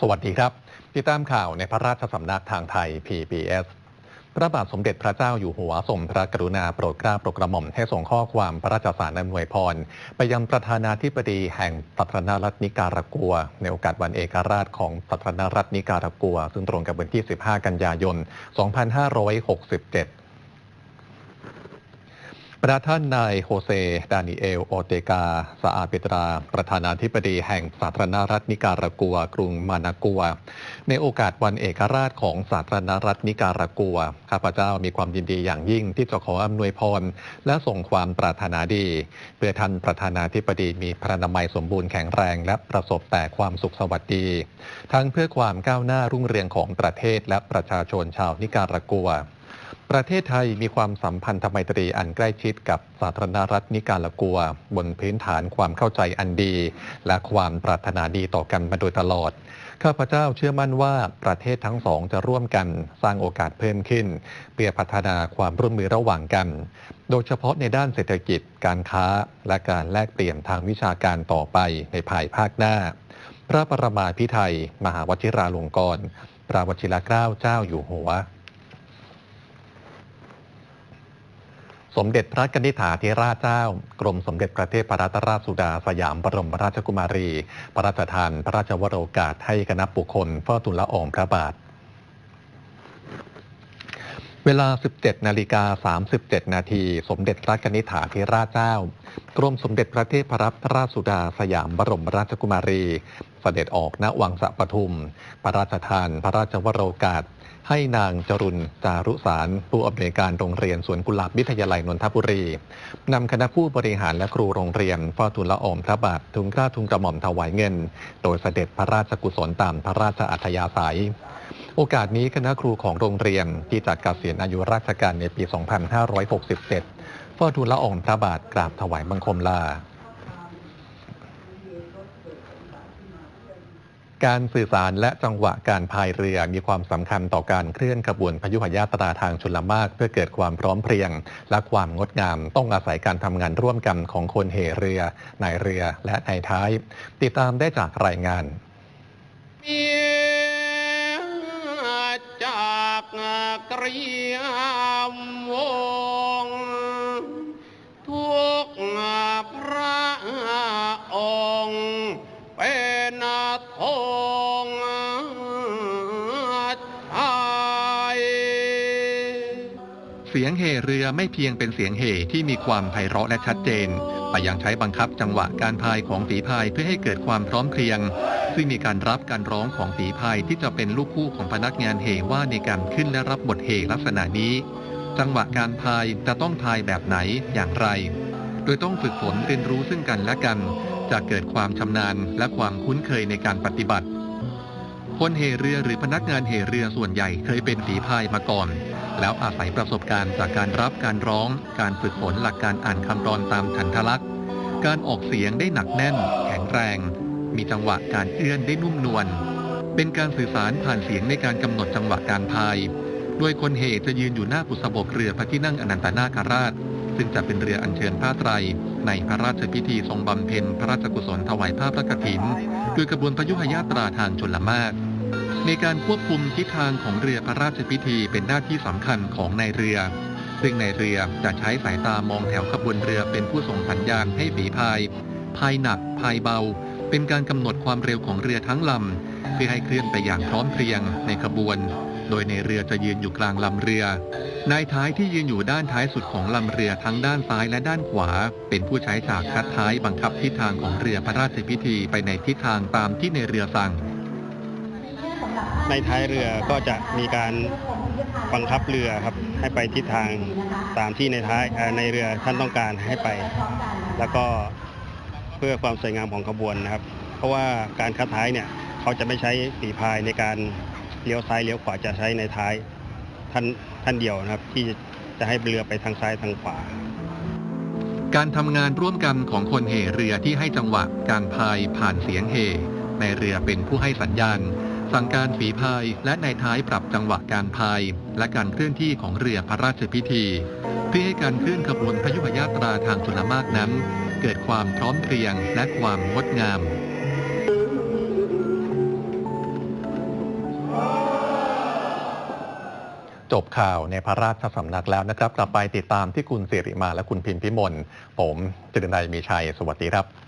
สวัสดีครับ ติดตามข่าวในพระราชสำนักทางไทย PBS พระบาทสมเด็จพระเจ้าอยู่หัวทรงพระกรุณาโปรดเกล้าโปรดกระหม่อมให้ส่งข้อความพระราชสารอำนวยพร ไปยังประธานาธิบดีแห่งสาธารณรัฐนิการากัว ในโอกาสวันเอกราชของสาธารณรัฐนิการากัว ซึ่งตรงกับวันที่ 15 กันยายน 2567 ประธานนายโฮเซ ดานิเอล โอเตกาสอาเปตรา ประธานาธิบดีแห่งสาธารณรัฐนิการากัว กรุงมานากัว ในโอกาสวันเอกราชของสาธารณรัฐนิการากัว ข้าพเจ้ามีความยินดีอย่างยิ่งที่จะขออำนวยพร และส่งความปรารถนาดี เพื่อท่านประธานาธิบดีมีพระนามัยสมบูรณ์แข็งแรงและประสบแต่ความสุขสวัสดี ทั้งเพื่อความก้าวหน้ารุ่งเรืองของประเทศและประชาชนชาวนิการากัว ประเทศไทยมีความสัมพันธไมตรีอันใกล้ชิดกับสาธารณรัฐนิการากัว บนพื้นฐานความเข้าใจอันดี และความปรารถนาดีต่อกันมาโดยตลอด ข้าพเจ้าเชื่อมั่นว่าประเทศทั้งสองจะร่วมกันสร้างโอกาสเพิ่มขึ้น เพื่อพัฒนาความร่วมมือระหว่างกัน โดยเฉพาะในด้านเศรษฐกิจ การค้า และการแลกเปลี่ยนทางวิชาการต่อไปในภายภาคหน้า พระประมาพิไทยมหาวชิราลงกรณ์พระวชิรเกล้าเจ้าอยู่หัว สมเด็จพระกนิษฐาธิราชเจ้า กรมสมเด็จพระเทพรัตนราชสุดาสยามบรมราชกุมารี พระราชทานพระราชวโรกาสให้คณะบุคคลเฝ้าทูลละอองพระบาท เวลา 17 นาฬิกา 37 นาที สมเด็จพระกนิษฐาธิราชเจ้า กรมสมเด็จพระเทพรัตนราชสุดาสยามบรมราชกุมารี เสด็จออกณวังสะปทุม พระราชทาน พระราชวโรกาส ให้นางจรุนจารุสาร ผู้อำนวยการโรงเรียนสวนกุหลาบวิทยาลัยนนทบุรีนำคณะผู้บริหารและครูโรงเรียนเฝ้าทูลละอองพระบาททุนกล้าทุนกระหม่อมถวายเงิน โดยเสด็จพระราชกุศลตามพระราชอัธยาศัยโอกาสนี้คณะครูของโรงเรียนที่จัดกเกษียณอายุราชการในปี 2567เฝ้าทูลละอองพระบาทกราบถวายบังคมลา การสื่อสารและจังหวะการพายเรือมีความสำคัญต่อการเคลื่อนขบวนพยุหยาตราทางชลมากเพื่อเกิดความพร้อมเพรียง และความงดงามต้องอาศัยการทำงานร่วมกันของคนเหเรือนายเรือและนายท้าย ติดตามได้จากรายงานจากกรียมว เสียงเห่เรือไม่เพียงเป็นเสียงเห่ที่มีความไพเราะและชัดเจน แต่ยังใช้บังคับจังหวะการพายของฝีพายเพื่อให้เกิดความพร้อมเพรียง ซึ่งมีการรับการร้องของฝีพายที่จะเป็นลูกคู่ของพนักงานเห่ว่าในการขึ้นและรับบทเห่ลักษณะนี้ จังหวะการพายจะต้องพายแบบไหนอย่างไร โดยต้องฝึกฝนเรียนรู้ซึ่งกันและกัน จะเกิดความชำนาญและความคุ้นเคยในการปฏิบัติคนเหเรือหรือพนักงานเหเรือส่วนใหญ่เคยเป็นฝีพายมาก่อน แล้วอาศัยประสบการณ์จากการรับการร้อง การฝึกฝนหลักการอ่านคำรอนตามฉันทลักษณ์ การออกเสียงได้หนักแน่น แข็งแรง มีจังหวะการเอื้อนได้นุ่มนวล เป็นการสื่อสารผ่านเสียงในการกำหนดจังหวะการพาย โดยคนเหจะยืนอยู่หน้าบุษบกเรือพระที่นั่งอนันตนาคราช ซึ่งจะเป็นเรืออัญเชิญผ้าไตร ในพระราชพิธีทรงบำเพ็ญพระราชกุศลถวายผ้าพระกฐิน โดยกระบวนพยุหยาตราทางชนละมาก ในการควบคุมทิศทางของเรือพระราชพิธีเป็นหน้าที่สำคัญของนายเรือ ซึ่งนายเรือจะใช้สายตามองแถวขบวนเรือเป็นผู้ส่งสัญญาณให้ฝีพายพายหนักพายเบา เป็นการกำหนดความเร็วของเรือทั้งลำเพื่อให้เคลื่อนไปอย่างพร้อมเพรียงในขบวน โดยในเรือจะยืนอยู่กลางลำเรือนายท้ายที่ยืนอยู่ด้านท้ายสุดของลำเรือทั้งด้านซ้ายและด้านขวา เป็นผู้ใช้ฉากคัดท้ายบังคับทิศทางของเรือพระราชพิธีไปในทิศทางตามที่ในเรือสั่ง ในท้ายเรือก็จะมีการบังคับเรือครับให้ไปทิศทางตามที่ในท้ายในเรือท่านต้องการให้ไป แล้วก็เพื่อความสวยงามของขบวนนะครับ เพราะว่าการคัดท้ายเนี่ยเขาจะไม่ใช้ฝีพายในการเลี้ยวซ้ายเลี้ยวขวาจะใช้ในท้ายท่านท่านเดียวนะครับ ที่จะให้เรือไปทางซ้ายทางขวา การทำงานร่วมกันของคนเหเรือที่ให้จังหวะการพายผ่านเสียงเหในเรือเป็นผู้ให้สัญญาณ สั่งการฝีพายและในท้ายปรับจังหวะการพาย และการเคลื่อนที่ของเรือพระราชพิธี เพื่อให้การเคลื่อนขบวนพยุหยาตราทางชนมากนั้น เกิดความพร้อมเพรียงและความงดงามจบข่าวในพระราชสำนักแล้วนะครับ กลับไปติดตามที่คุณเสิริมาและคุณพิมพิมลผมจรินไดมีชัย สวัสดีครับ